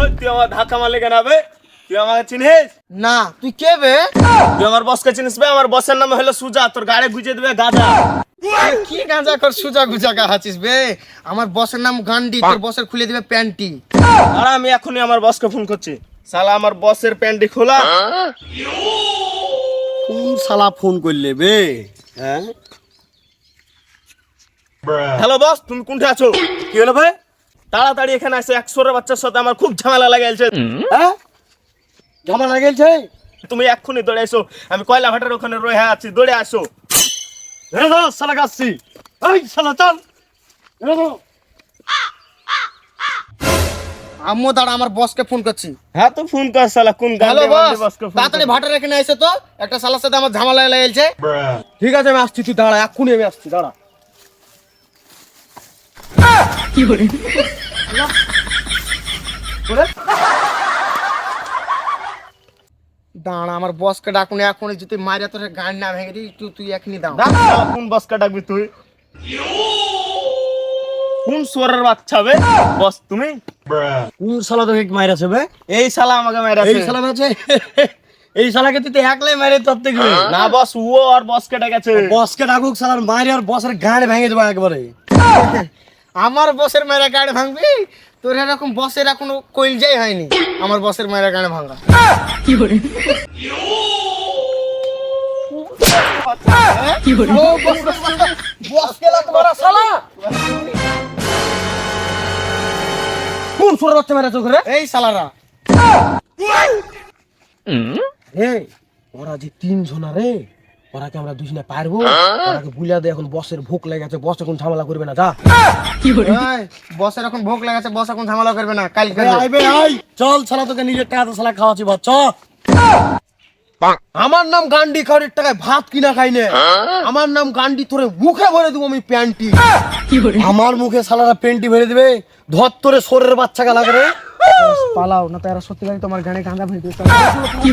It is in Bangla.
ওই, তুই আমার ধাক্কা মারলে কেন হবে তুই আমাকে চিনিস? না তুই কে বে? তুই আমার বসকে চিনিস বে? আমার বসের নাম হলো সুজা তোর গাড়ি গুজে দেবে গাজা। কি গাঁজা কর সুজা গুজা গাহাছিস বে? আমার বসের নাম গান্ডি তোর বসের খুলে দিবে প্যান্টি। আর আমি এখনই আমার বসকে ফোন করছি। সালা আমার বসের প্যান্টি খোলা। কোন শালা ফোন করলে বে? হ্যাঁ? হ্যালো বস তুমি কোনটা আছো? কি হলো ভাই তাড়াতাড়ি এখানে আসো একশোর বাচ্চার সাথে আমার খুব ঝামেলা লাগাইছে। হ্যাঁ? ঝামেলা গেলছে তুমি এক্ষুনি দৌড়ে এসো আমি কয়লা ভাটার ওখানে রয়ে আছি দৌড়ে আসো। এই শালা চল। আম্মু দাঁড়া আমার বসকে ফোন করছি। হ্যাঁ তো ফোন কর সালা কোন হ্যালো গালে বস বসকে ফোন তাড়াতাড়ি ভাটার এখানে এসে তো একটা শালার সাথে আমার ঝামেলা লেগেছে ঠিক আছে আমি আসছি তুই দাঁড়া এক্ষুনি আমি আসছি দাঁড়া। দাঁড়া আমার বসকে ডাকুন এখন যদি মারিয়া তোর গান না ভেঙে দিই তুই তুই এখনই দাও কোন বসকে ডাকবি তুই? কোন সোরের বাচ্চা বে? বস তুমি? কোন শালা তোকে মাইরাছে বে? এই শালা আমাকে মেরে এই শালা আছে এই শালাকে তুই তো একলাই মারে তোর থেকে। না বস ও আর বসকে ডেকেছে। বসকে ডাকুক শালার মারি আর বসের গাড়ি ভেঙে দেবো একবারে। আমার বসের মেয়েরা গাড়ি ভাঙবি? তোর এরকম বসের এখনও কইলজাই হয়নি। আমার বসের মেয়েরা গাড়ি ভাঙা। কোন সোর বাচ্চা মেরেছে ওখানে এই সালারা রে ওরা যে তিন জনা রে। ওরাকে আমরা দুজনে পারব? ওরাকে বুলিয়া দে এখন বসের ভোক লেগেছে বস এখন ঝামেলা করবে না যা। এই, বসের এখন ভোগ লাগাছে বস এখন ঝামেলা করবে না কালকে আইবে আই চল শালা তোকে নিজের টাকাতে শালা খাওয়াচ্ছি বাচ্চ আমার নাম গান্ডি খাওয়ার টাকায় ভাত কিনা খাই নে। আমার নাম গান্ডি তোরে মুখে ভরে দেবো আমি প্যান্টি। আমার মুখে শালারা প্যান্টি ভরে দিবে ধর তোরে সোরের বাচ্চাকে লাগে রে। পালাও না তারা এরা সত্যি লাগে তোমার গানে গাঁদা ভিড় কি